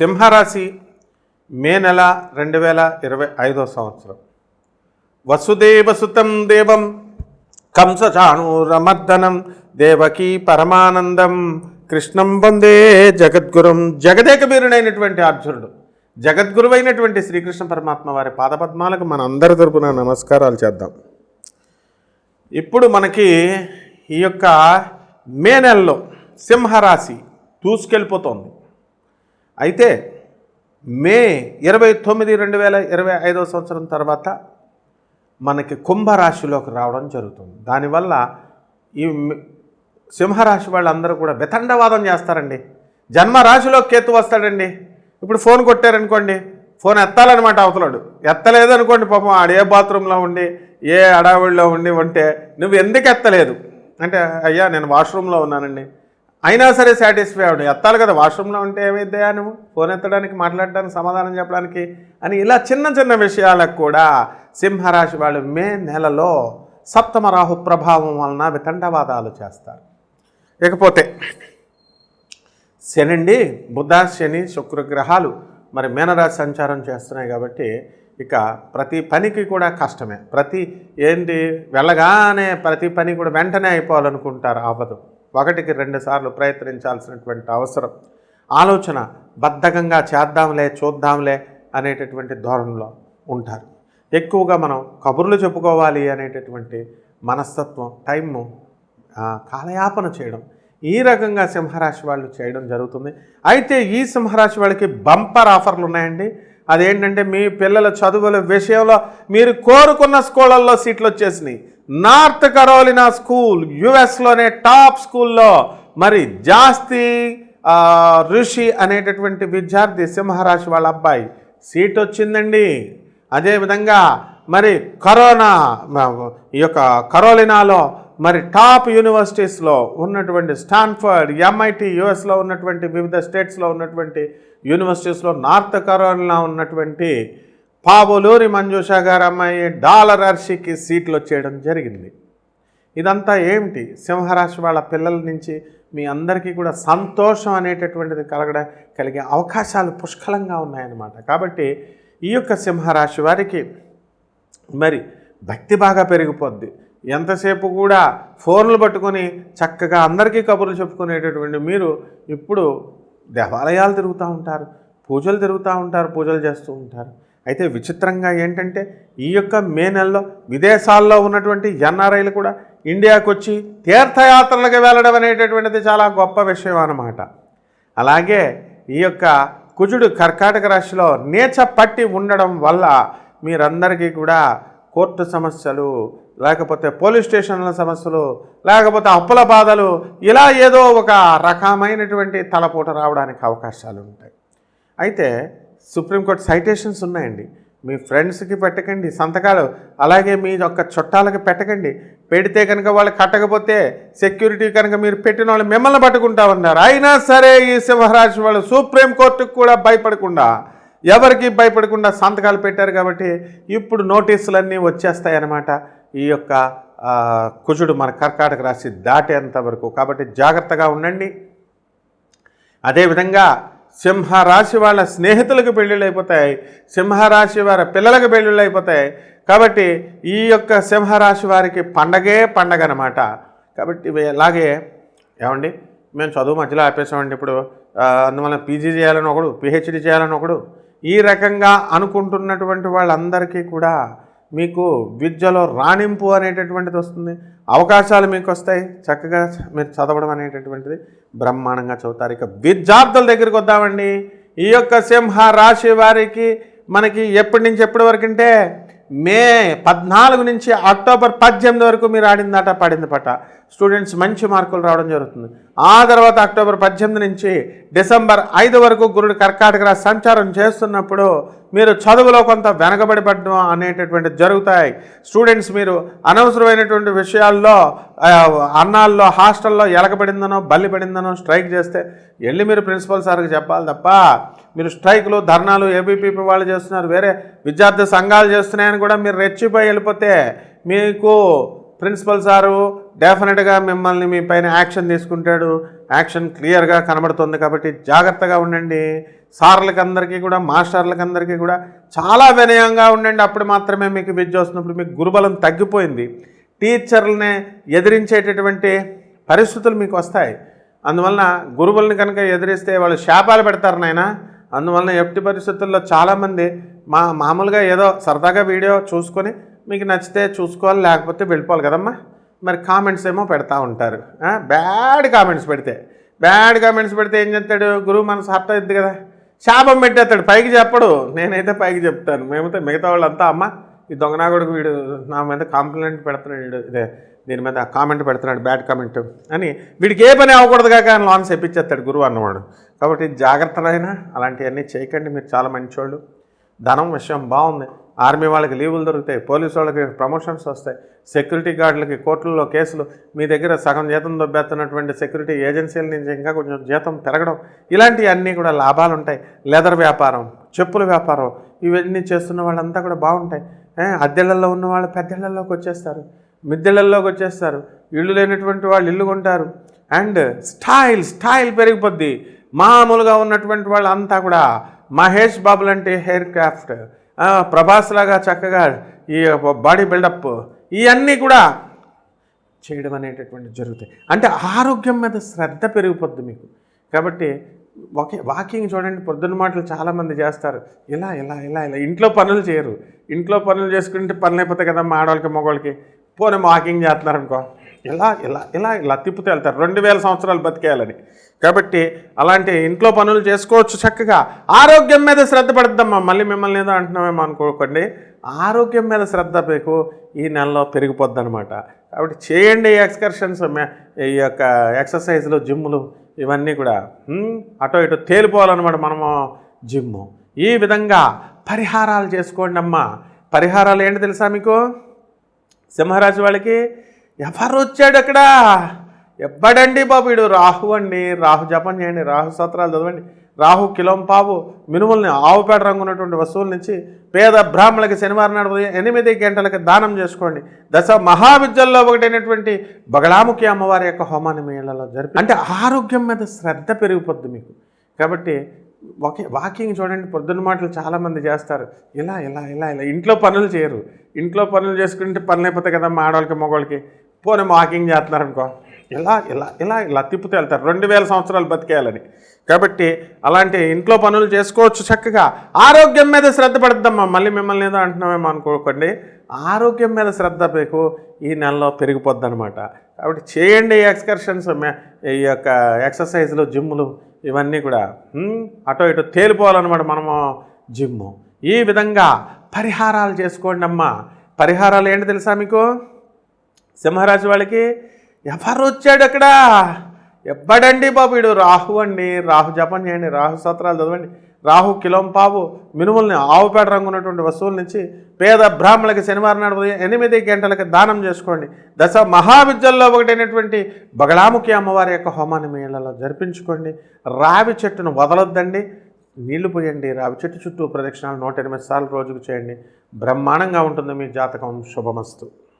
సింహరాశి మే నెల రెండు వేల ఇరవై ఐదో సంవత్సరం. వసుదేవసుతం దేవం కంసచాణూరమర్దనం దేవకీ పరమానందం కృష్ణం వందే జగద్గురం. జగదేక వీరుడైనటువంటి అర్జునుడు జగద్గురువైనటువంటి శ్రీకృష్ణ పరమాత్మ వారి పాదపద్మాలకు మన అందరి తరపున నమస్కారాలు చేద్దాం. ఇప్పుడు మనకి ఈ యొక్క మే నెలలో సింహరాశి దూసుకెళ్ళిపోతోంది. అయితే మే ఇరవై తొమ్మిది రెండు వేల ఇరవై ఐదవ సంవత్సరం తర్వాత మనకి కుంభరాశిలోకి రావడం జరుగుతుంది. దానివల్ల ఈ సింహరాశి వాళ్ళందరూ కూడా వితండవాదం చేస్తారండి. జన్మరాశిలో కేతు వస్తాడండి. ఇప్పుడు ఫోన్ కొట్టారనుకోండి ఫోన్ ఎత్తాలన్నమాట అవతలాడు. ఎత్తలేదనుకోండి పాపం ఆడ ఏ బాత్రూంలో ఉండి ఏ అడావిడిలో ఉండి ఉంటే నువ్వు ఎందుకు ఎత్తలేదు? అంటే అయ్యా నేను వాష్రూమ్లో ఉన్నానండి. అయినా సరే సాటిస్ఫై అవడం. ఎత్తాలి కదా వాష్రూమ్లో ఉంటే ఏమైద్దా నువ్వు? ఫోన్ ఎత్తడానికి మాట్లాడడానికి సమాధానం చెప్పడానికి అని ఇలా చిన్న చిన్న విషయాలకు కూడా సింహరాశి వాళ్ళు మే నెలలో సప్తమ రాహు ప్రభావం వలన వితండవాదాలు చేస్తారు. ఇకపోతే శనండి బుధ శని శుక్రగ్రహాలు మరి మీనరాశి సంచారం చేస్తున్నాయి కాబట్టి ఇక ప్రతి పనికి కూడా కష్టమే. ప్రతి ఏంటి వెళ్ళగానే ప్రతి పని కూడా వెంటనే అయిపోవాలనుకుంటారు అవ్వదు. ఒకటికి రెండు సార్లు ప్రయత్నించాల్సినటువంటి అవసరం. ఆలోచన బద్ధకంగా చేద్దాంలే చూద్దాంలే అనేటటువంటి ధోరణిలో ఉంటారు. ఎక్కువగా మనం కబుర్లు చెప్పుకోవాలి అనేటటువంటి మనస్తత్వం టైము కాలయాపన చేయడం. ఈ రకంగా సింహరాశి వాళ్ళు చేయడం జరుగుతుంది. అయితే ఈ సింహరాశి వాళ్ళకి బంపర్ ఆఫర్లు ఉన్నాయండి. అదేంటంటే మీ పిల్లల చదువుల విషయంలో మీరు కోరుకున్న స్కూళ్ళల్లో సీట్లు వచ్చేసినాయి. నార్త్ కరోలినా స్కూల్ యుఎస్లోనే టాప్ స్కూల్లో. మరి జాస్తి ఋషి అనేటటువంటి విద్యార్థి సింహరాశి వాళ్ళ అబ్బాయి సీట్ వచ్చిందండి. అదేవిధంగా మరి కరోనా ఈ యొక్క కరోలినాలో మరి టాప్ యూనివర్సిటీస్లో ఉన్నటువంటి స్టాన్ఫర్డ్ ఎంఐటి యుఎస్లో ఉన్నటువంటి వివిధ స్టేట్స్లో ఉన్నటువంటి యూనివర్సిటీస్లో నార్త్ కరోలినా ఉన్నటువంటి పావులూరి మంజూషా గారు అమ్మాయి డాలర్ అర్షికి సీట్లు వచ్చేయడం జరిగింది. ఇదంతా ఏమిటి? సింహరాశి వాళ్ళ పిల్లల నుంచి మీ అందరికీ కూడా సంతోషం అనేటటువంటిది కలగడ కలిగే అవకాశాలు పుష్కలంగా ఉన్నాయన్నమాట. కాబట్టి ఈ యొక్క సింహరాశి వారికి మరి భక్తి బాగా పెరిగిపోద్ది. ఎంతసేపు కూడా ఫోన్లు పట్టుకొని చక్కగా అందరికీ కబుర్లు చెప్పుకునేటటువంటి మీరు ఇప్పుడు దేవాలయాలు తిరుగుతూ ఉంటారు పూజలు తిరుగుతూ ఉంటారు పూజలు చేస్తూ ఉంటారు. అయితే విచిత్రంగా ఏంటంటే ఈ యొక్క మే నెలలో విదేశాల్లో ఉన్నటువంటి ఎన్ఆర్ఐలు కూడా ఇండియాకు వచ్చి తీర్థయాత్రలకు వెళ్ళడం అనేటటువంటిది చాలా గొప్ప విషయం అన్నమాట. అలాగే ఈ యొక్క కుజుడు కర్కాటక రాశిలో నీచ పట్టి ఉండడం వల్ల మీరందరికీ కూడా కోర్టు సమస్యలు లేకపోతే పోలీస్ స్టేషన్ల సమస్యలు లేకపోతే అప్పుల బాధలు ఇలా ఏదో ఒక రకమైనటువంటి తలపూట రావడానికి అవకాశాలు ఉంటాయి అయితే సుప్రీంకోర్టు సైటేషన్స్ ఉన్నాయండి. మీ ఫ్రెండ్స్కి పెట్టకండి సంతకాలు. అలాగే మీ యొక్క చుట్టాలకి పెట్టకండి. పెడితే కనుక వాళ్ళు కట్టకపోతే సెక్యూరిటీ కనుక మీరు పెట్టిన వాళ్ళు మిమ్మల్ని పట్టుకుంటా ఉన్నారు అయినా సరే ఈ సింహరాశి వాళ్ళు సుప్రీంకోర్టుకు కూడా భయపడకుండా ఎవరికి భయపడకుండా సంతకాలు పెట్టారు కాబట్టి ఇప్పుడు నోటీసులన్నీ వచ్చేస్తాయన్నమాట. ఈ యొక్క కుజుడు మన కర్కాటక రాశి దాటేంత వరకు. కాబట్టి జాగ్రత్తగా ఉండండి. అదేవిధంగా సింహరాశి వాళ్ళ స్నేహితులకు పెళ్ళిళ్ళు అయిపోతాయి. సింహరాశి వారి పిల్లలకు పెళ్ళిళ్ళు అయిపోతాయి. కాబట్టి ఈ యొక్క సింహరాశి వారికి పండగే పండగ అనమాట కాబట్టి ఇవి అలాగే ఏమండి? మేము చదువు మధ్యలో ఆపేసామండి ఇప్పుడు. అందువల్ల పీజీ చేయాలని ఒకడు పిహెచ్డి చేయాలని ఒకడు ఈ రకంగా అనుకుంటున్నటువంటి వాళ్ళందరికీ కూడా మీకు విద్యలో రాణింపు అనేటటువంటిది వస్తుంది. అవకాశాలు మీకు వస్తాయి. చక్కగా మీరు చదవడం అనేటటువంటిది. బ్రహ్మాండంగా చదువుతారు. ఇక విద్యార్థుల దగ్గరికి వద్దామండి. ఈ యొక్క సింహ రాశి వారికి మనకి ఎప్పటి నుంచి ఎప్పటి వరకు అంటే మే పద్నాలుగు నుంచి అక్టోబర్ పద్దెనిమిది వరకు మీరు ఆడిందట పడింది పట స్టూడెంట్స్ మంచి మార్కులు రావడం జరుగుతుంది. ఆ తర్వాత అక్టోబర్ పద్దెనిమిది నుంచి డిసెంబర్ ఐదు వరకు గురుడు కర్కాటక రాశి సంచారం చేస్తున్నప్పుడు మీరు చదువులో కొంత వెనకబడి పడడం అనేటటువంటి జరుగుతాయి. స్టూడెంట్స్ మీరు అనవసరమైనటువంటి విషయాల్లో అన్నాల్లో హాస్టల్లో ఎలకబడిందనో బల్లి పడిందనో స్ట్రైక్ చేస్తే వెళ్ళి మీరు ప్రిన్సిపల్ సార్కి చెప్పాలి తప్ప మీరు స్ట్రైకులు ధర్నాలు ఏబీపీపీ వాళ్ళు చేస్తున్నారు. వేరే విద్యార్థి సంఘాలు చేస్తున్నాయని కూడా మీరు రెచ్చిపోయి వెళ్ళిపోతే మీకు ప్రిన్సిపల్ సారు డెఫినెట్గా మిమ్మల్ని మీ పైన యాక్షన్ తీసుకుంటాడు. యాక్షన్ క్లియర్గా కనబడుతుంది కాబట్టి జాగ్రత్తగా ఉండండి. సార్లకి అందరికీ కూడా మాస్టర్లకి అందరికీ కూడా చాలా వినయంగా ఉండండి. అప్పుడు మాత్రమే మీకు విద్య వస్తున్నప్పుడు మీకు గురుబలం తగ్గిపోయింది. టీచర్లనే ఎదిరించేటటువంటి పరిస్థితులు మీకు వస్తాయి. అందువలన గురువులను కనుక ఎదిరిస్తే వాళ్ళు శాపాలు పెడతారు నాయనా. అందువలన ఎట్టి పరిస్థితుల్లో చాలామంది మా మామూలుగా ఏదో సరదాగా వీడియో చూసుకొని మీకు నచ్చితే చూసుకోవాలి లేకపోతే వెళ్ళిపోవాలి కదమ్మా. మరి కామెంట్స్ ఏమో పెడతా ఉంటారు. బ్యాడ్ కామెంట్స్ పెడితే. బ్యాడ్ కామెంట్స్ పెడితే ఏం చేస్తాడు? గురువు మనసు హర్ట్ అవుద్ది కదా. శాపం పెట్టేస్తాడు. పైకి చెప్పడు. నేనైతే పైకి చెప్తాను. మేమైతే మిగతా వాళ్ళంతా అమ్మ ఈ దొంగనాగుడికి వీడు నా మీద కాంప్లైంట్ పెడుతున్నాడు. వీడు ఇదే. దీని మీద కామెంట్ పెడుతున్నాడు బ్యాడ్ కామెంట్ అని వీడికి ఏ పని అవ్వకూడదు కాక లోన్ ఇప్పించేస్తాడు గురువు అన్నవాడు. కాబట్టి జాగ్రత్తలైనా అలాంటివన్నీ చేయకండి మీరు చాలా మంచోళ్ళు. ధనం విషయం బాగుంది. ఆర్మీ వాళ్ళకి లీవులు దొరుకుతాయి పోలీసు వాళ్ళకి ప్రమోషన్స్ వస్తాయి. సెక్యూరిటీ గార్డులకి కోర్టుల్లో కేసులు మీ దగ్గర సగం జీతం దొబ్బేస్తున్నటువంటి సెక్యూరిటీ ఏజెన్సీల నుంచి ఇంకా కొంచెం జీతం పెరగడం. ఇలాంటివన్నీ కూడా లాభాలు ఉంటాయి లెదర్ వ్యాపారం చెప్పుల వ్యాపారం ఇవన్నీ చేస్తున్న వాళ్ళంతా కూడా బాగుంటాయి. ఏ, అద్దెళ్ళలో ఉన్న వాళ్ళు పెద్దళ్ళలోకి వచ్చేస్తారు. మిద్దెళ్ళల్లోకి వచ్చేస్తారు. ఇల్లు లేనటువంటి వాళ్ళు ఇల్లు కొంటారు. అండ్ స్టైల్ స్టైల్ పెరిగిపోద్ది. మామూలుగా ఉన్నటువంటి వాళ్ళు అంతా కూడా మహేష్ బాబు లాంటి హెయిర్ క్రాఫ్ట్ ప్రభాస్ లాగా చక్కగా ఈ బాడీ బిల్డప్ ఇవన్నీ కూడా చేయడం అనేటటువంటి జరుగుతాయి. అంటే ఆరోగ్యం మీద శ్రద్ధ పెరిగిపోద్ది మీకు. కాబట్టి ఒకే వాకింగ్ చూడండి పొద్దున్న మాటలు చాలామంది చేస్తారు. ఇలా ఇలా ఇలా ఇలా ఇంట్లో పనులు చేయరు. ఇంట్లో పనులు చేసుకుంటే పనులు అయిపోతాయి కదా మా ఆడవాళ్ళకి మగవాళ్ళకి. పోనీ వాకింగ్ చేస్తున్నారు అనుకో ఇలా ఇలా ఇలా ఇలా తిప్పుతూ వెళ్తారు. రెండు వేల సంవత్సరాలు బతికేయాలని. కాబట్టి అలాంటి ఇంట్లో పనులు చేసుకోవచ్చు చక్కగా. ఆరోగ్యం మీద శ్రద్ధ పెడద్దామా మళ్ళీ మిమ్మల్ని ఏదో అంటున్నామేమో అనుకోకండి. ఆరోగ్యం మీద శ్రద్ధ మీకు ఈ నెలలో పెరిగిపోద్ది అనమాట కాబట్టి చేయండి ఎక్స్కర్షన్స్ ఈ యొక్క ఎక్సర్సైజ్లు జిమ్లు ఇవన్నీ కూడా. అటో ఇటో తేలిపోవాలన్నమాట మనము జిమ్ ఈ విధంగా పరిహారాలు చేసుకోండి అమ్మా పరిహారాలు ఏంటి తెలుసా మీకు? సింహరాశి వాళ్ళకి ఎవరు వచ్చాడు అక్కడ? ఎవ్వడండి బాబు వీడు? రాహు అండి రాహు జపం చేయండి రాహు సత్రాలు చదవండి. రాహు కిలోం పావు మినుముల్ని ఆవుపేట రంగు ఉన్నటువంటి వస్తువుల నుంచి పేద బ్రాహ్మణులకి శనివారం నాడు ఉదయం ఎనిమిది గంటలకి దానం చేసుకోండి. దశ మహావిద్యల్లో ఒకటైనటువంటి బగళాముఖి అమ్మవారి యొక్క హోమాన్ని మీ ఇళ్ళలో జరిపి అంటే ఆరోగ్యం మీద శ్రద్ధ పెరిగిపోద్ది మీకు. కాబట్టి ఓకే వాకింగ్ చూడండి పొద్దున్న మాటలు చాలామంది చేస్తారు. ఇలా ఇలా ఇలా ఇలా ఇంట్లో పనులు చేయరు. ఇంట్లో పనులు చేసుకుంటే పనులు అయిపోతాయి కదా మా ఆడవాళ్ళకి మగవాళ్ళకి. పోనీ వాకింగ్ చేస్తున్నారు అనుకో ఇలా ఇలా ఇలా ఇలా తిప్పుతూ వెళ్తారు. రెండు వేల సంవత్సరాలు బతికేయాలని. కాబట్టి అలాంటి ఇంట్లో పనులు చేసుకోవచ్చు చక్కగా. ఆరోగ్యం మీద శ్రద్ధ పడద్దమ్మా. మళ్ళీ మిమ్మల్ని ఏదో అంటున్నామేమో అనుకోకండి. ఆరోగ్యం మీద శ్రద్ధ మీకు ఈ నెలలో పెరిగిపోద్ది అనమాట కాబట్టి చేయండి ఎక్స్కర్షన్స్ ఈ యొక్క ఎక్సర్సైజ్లు జిమ్లు ఇవన్నీ కూడా అటు అటో ఇటో తేలిపోవాలన్నమాట మనము జిమ్ము. ఈ విధంగా పరిహారాలు చేసుకోండి అమ్మా. పరిహారాలు ఏంటి తెలుసా మీకు? సింహరాశి వాళ్ళకి ఎవరు వచ్చాడు అక్కడ? ఎవ్వడండి బాబు ఇడు రాహు అండి రాహు జపం చేయండి రాహు సత్రాలు చదవండి. రాహు కిలోం పావు మినుముల్ని ఆవుపేట రంగు ఉన్నటువంటి వస్తువుల నుంచి పేద బ్రాహ్మణులకి శనివారం నాడు ఉదయం ఎనిమిది గంటలకు దానం చేసుకోండి. దశ మహావిద్యల్లో ఒకటైనటువంటి బగళాముఖి అమ్మవారి యొక్క హోమాన్ని మీ ఇళ్ళలో జరిపించుకోండి. రావి చెట్టును వదలొద్దండి. నీళ్ళు పోయండి. రావి చెట్టు చుట్టూ ప్రదక్షిణాలు నూట ఎనిమిది సార్లు రోజుకు చేయండి. బ్రహ్మాండంగా ఉంటుంది మీ జాతకం. శుభమస్తు.